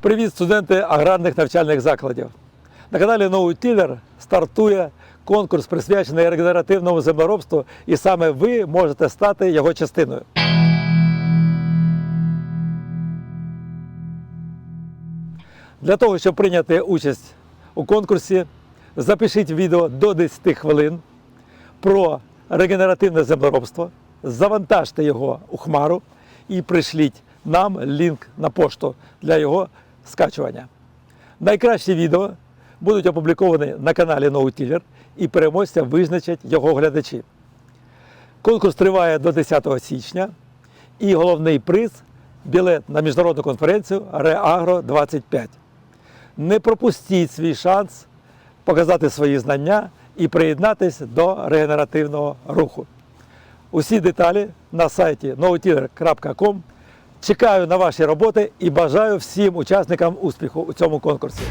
Привіт, студенти аграрних навчальних закладів. На каналі Новий Тілер стартує конкурс, присвячений регенеративному землеробству, і саме ви можете стати його частиною. Для того, щоб прийняти участь у конкурсі, запишіть відео до 10 хвилин про регенеративне землеробство, завантажте його у хмару і пришліть нам лінк на пошту для його скачування. Найкращі відео будуть опубліковані на каналі NoTiller і переможця визначать його глядачі. Конкурс триває до 10 січня і головний приз білет на міжнародну конференцію Реагро 25. Не пропустіть свій шанс показати свої знання і приєднатись до регенеративного руху. Усі деталі на сайті novotiller.com. Чекаю на ваші роботи і бажаю всім учасникам успіху у цьому конкурсі.